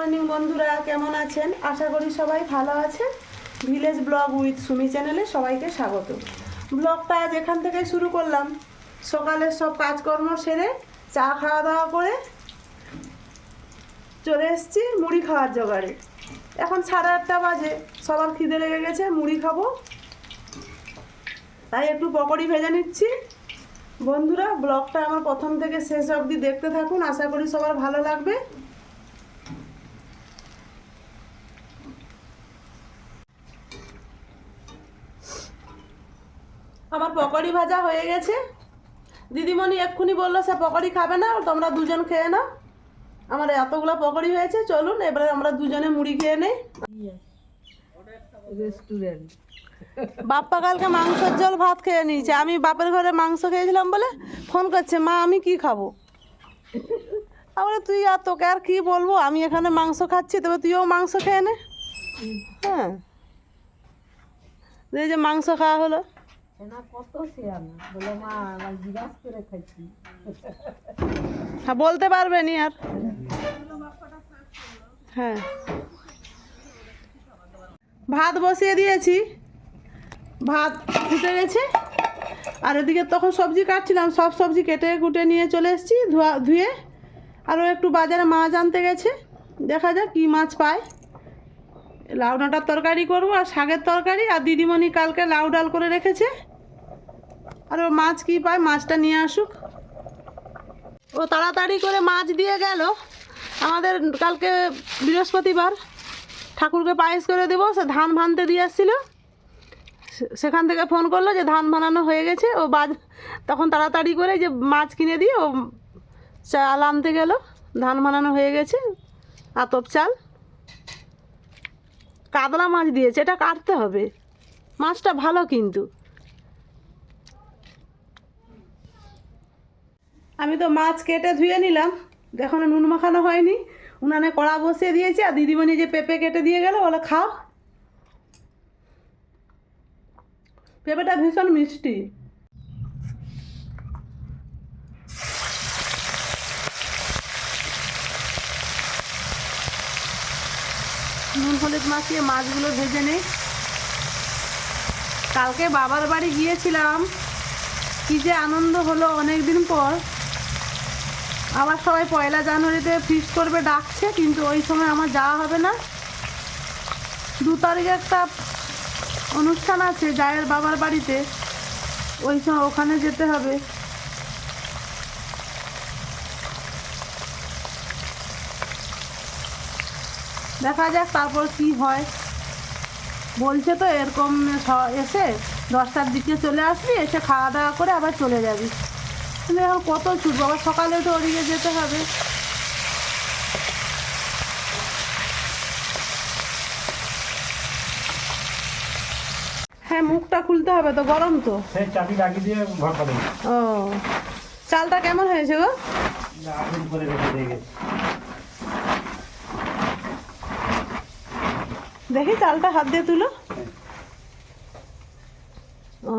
Morning বন্ধুরা, কেমন আছেন? আশা করি সবাই ভালো আছেন। ভিলেজ ব্লগ উইথ সুমি চ্যানেলে সবাইকে স্বাগত। ব্লগটা আজ এখান থেকে শুরু করলাম। সকালের সব কাজকর্ম সেরে চা খাওয়া দাওয়া করে চলে এসেছি মুড়ি খাওয়ার জোগাড়ে। এখন সাড়ে আটটা বাজে, সবার খিদে লেগে গেছে, মুড়ি খাব। তাই একটু পকোড়ি ভেজে নিচ্ছি। বন্ধুরা ব্লগটা আমার প্রথম থেকে শেষ অবধি দেখতে থাকুন, আশা করি সবার ভালো লাগবে আমার পকোড়ি ভাজা হয়ে গেছে। দিদিমণি এক্ষুনি বলল সে পকোড়ি খাবে না তোমরা দুজন খেয়ে নাও। আমার এতগুলো পকোড়ি হয়েছে চলুন এবারে আমরা দুজনে মুড়ি খেয়ে নেই। রেস্টুরেন্ট বাপ্পা কালকে মাংসের জল ভাত খেয়ে নিয়েছে। আমি বাপের ঘরে মাংস খেয়েছিলাম বলে ফোন করছে মা আমি কি খাব? তারপরে তুই আর তোকে আর কি বলব? আমি এখানে মাংস খাচ্ছি তবে তুইও মাংস খেয়ে নে। হ্যাঁ। যে মাংস খাওয়া হলো। হ্যাঁ বলতে পারবে নি আর। হ্যাঁ। ভাত বসিয়ে দিয়েছি। ভাত ফুটে গেছে। আর এদিকে তখন সবজি কাটছিলাম, সব সবজি কেটে কুটে নিয়ে চলে এসেছি, ধোয়া, ধুয়ে। আরও একটু বাজারে মাছ আনতে গেছে। দেখা যাক কী মাছ পায়। লাউ ডাঁটার তরকারি করব আর শাকের তরকারি। আর দিদিমণি কালকে লাউ ডাল করে রেখেছে। আর ও মাছ কী পায়? মাছটা নিয়ে আসুক। ও তাড়াতাড়ি করে মাছ দিয়ে গেল। আমাদের কালকে বৃহস্পতিবার ঠাকুরকে পায়েস করে দেবো। সে ধান ভানতে দিয়ে আসছিল। সেখান থেকে ফোন করল যে ধান ভানানো হয়ে গেছে। ও বাজ তখন তাড়াতাড়ি করে যে মাছ কিনে দিয়ে ও চাল আনতে গেল। ধান ভানানো হয়ে গেছে। আতপ চাল। কাতলা মাছ দিয়েছে। এটা কাটতে হবে। মাছটা ভালো কিন্তু। আমি তো মাছ কেটে ধুয়ে নিলাম। এখনও নুন মাখানো হয়নি। উনানে কড়া বসিয়ে দিয়েছি, আর দিদিমণি যে পেঁপে কেটে দিয়ে গেল, বলে খাও। পেঁপেটা ভীষণ মিষ্টি। নুন হলুদ মাখিয়ে মাছগুলো ভেজে নেই। কালকে বাবার বাড়ি গিয়েছিলাম। কি যে আনন্দ হলো অনেক দিন পর। আবার সবাই পয়লা জানুয়ারিতে ফিস্ট করবে, ডাকছে, কিন্তু ওই সময় আমার যাওয়া হবে না। দু তারিখে একটা অনুষ্ঠান আছে জায়ের বাবার বাড়িতে। ওই সময় ওখানে যেতে হবে। দেখা যাক তারপর কি হয়। বলছে তো এরকম এসে দশটার দিকে চলে আসবি, এসে খাওয়া দাওয়া করে আবার চলে যাবি। কিন্তু এখন কত ছুটবো আবার সকালে তো ওদিকে যেতে হবে। হ্যাঁ মুখটা খুলতে হবে তো গরম তো। চাবি লাগিয়ে দিয়ে ও চালটা কেমন হয়েছে গো? দেখি চালটা হাত দিয়ে তুলো। ও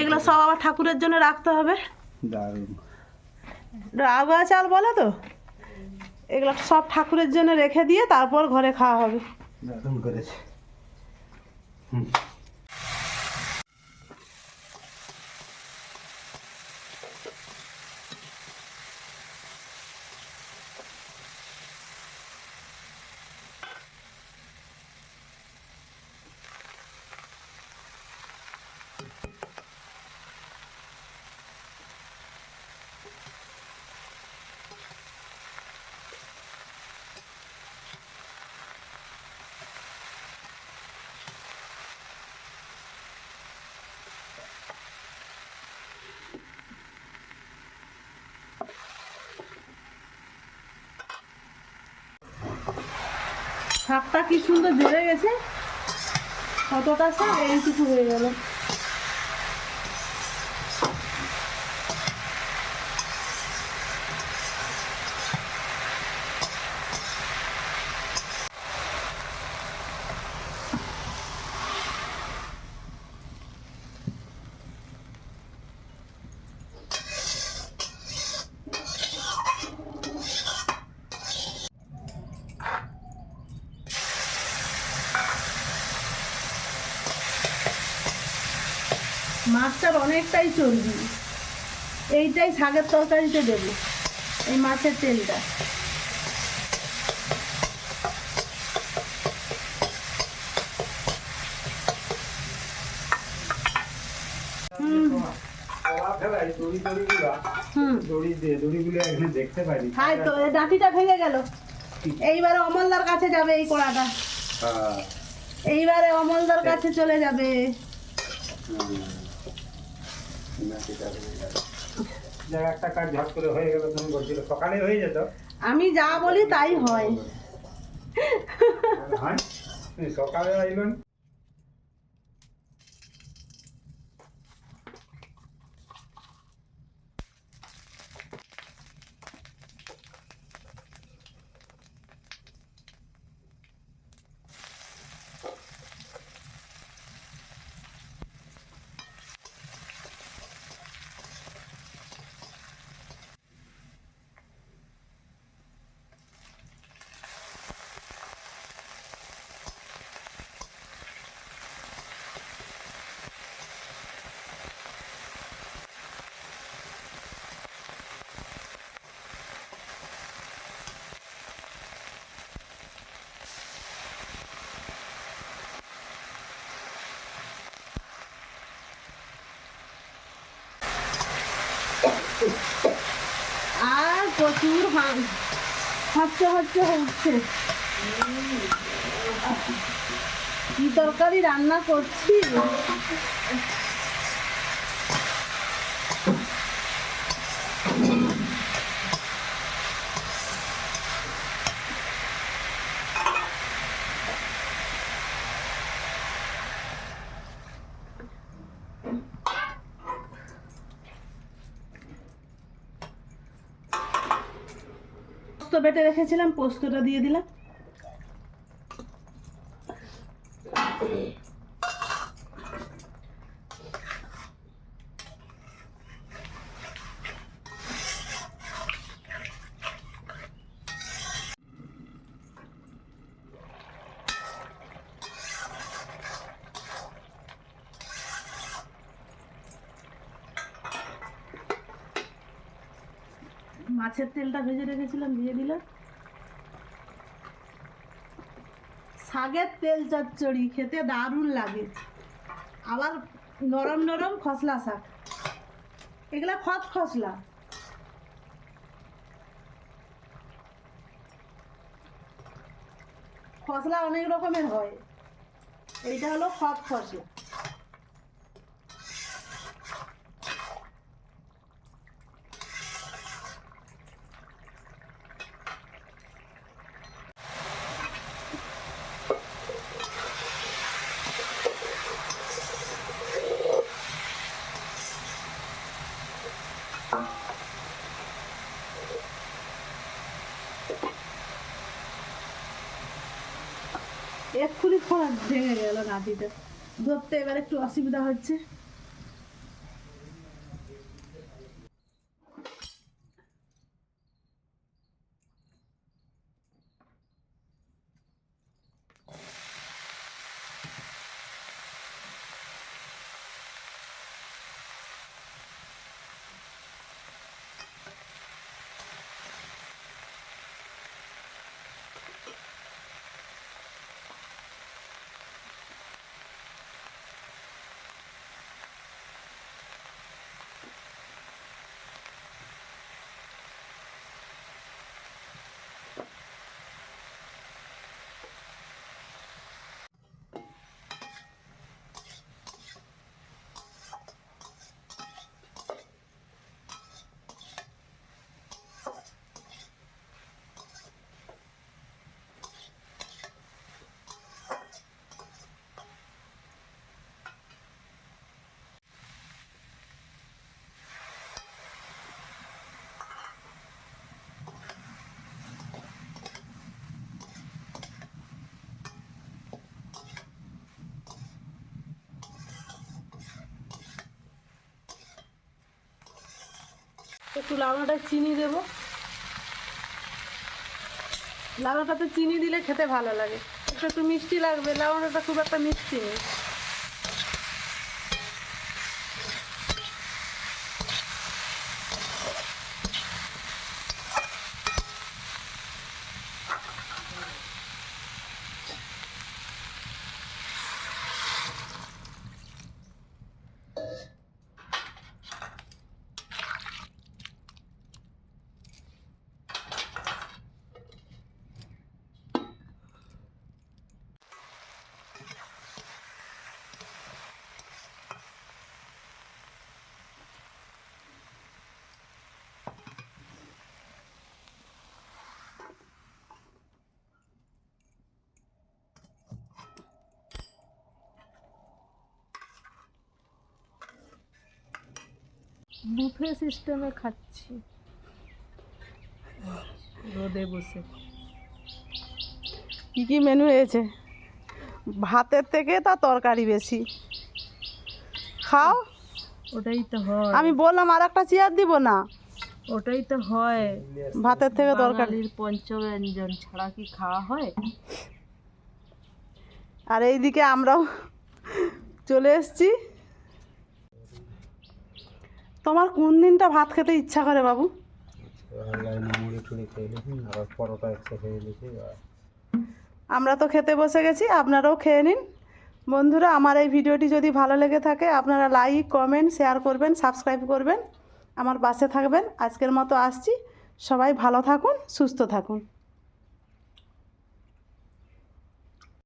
এগুলো সব আবার ঠাকুরের জন্য রাখতে হবে। দারুণ। চাল বলে তো? এগুলো সব ঠাকুরের জন্য রেখে দিয়ে তারপর ঘরে খাওয়া হবে। দারুণ করেছে। হুম। শাকটা কি সুন্দর জুড়ে গেছে? কতটা শাক? এইটুকু হয়ে গেল। মাছটার অনেকটাই চর্বি। এইটাই শাকের তরকারিতে দেবো এই মাছের তেলটা। ডাঁটিটা ভেঙে গেল। এইবারে অমলদার কাছে যাবে এই কড়াটা। হ্যাঁ। এইবারে অমলদার কাছে চলে যাবে। একটা কাজ ঝট করে হয়ে গেল তুমি বলছিলে সকালে হয়ে যেত। আমি যা বলি তাই হয়। হয়। সকালে আইলেন আর প্রচুর হাঁ হচ্ছে হচ্ছে হচ্ছে। কি তরকারি রান্না করছি? পোস্ত বেটে রেখেছিলাম পোস্তটা দিয়ে দিলাম। মাছের তেলটা ভেজে রেখেছিলাম, দিয়ে দিলাম। শাকের তেল চচ্চড়ি খেতে দারুণ লাগে। আবার নরম নরম খসলা শাক। এগুলা খত খসলা। খসলা অনেক রকমের হয়। এইটা হলো খত খসলা। এক্ষুনি খরা ভেঙে গেল নাতিটা। ধরতে এবার একটু অসুবিধা হচ্ছে। একটু লাউনাটায় চিনি দেব। লাউডাটাতে চিনি দিলে খেতে ভালো লাগে। একটু একটু মিষ্টি লাগবে, লাউডাটা খুব একটা মিষ্টি নেই। বুফে সিস্টেমে খাচ্ছি। রোদে বসে। কী কী মেনু হয়েছে? ভাতের থেকে তা তরকারি বেশি। খাও। ওটাই তো হয়। আমি বললাম আর একটা চেয়ার দিব না। ওটাই তো হয়। ভাতের থেকে তরকারি। বাঙালির পঞ্চব্যঞ্জন ছাড়া কি খাওয়া হয়? আর এইদিকে আমরাও চলে এসেছি। তোমার কোন দিনটা ভাত খেতে ইচ্ছা করে বাবু? আমরা তো খেতে বসে গেছি, আপনারাও খেয়ে নিন। বন্ধুরা, আমার এই ভিডিওটি যদি ভালো লেগে থাকে, আপনারা লাইক কমেন্ট শেয়ার করবেন সাবস্ক্রাইব করবেন। আমার পাশে থাকবেন। আজকের মতো আসছি। সবাই ভালো থাকুন, সুস্থ থাকুন।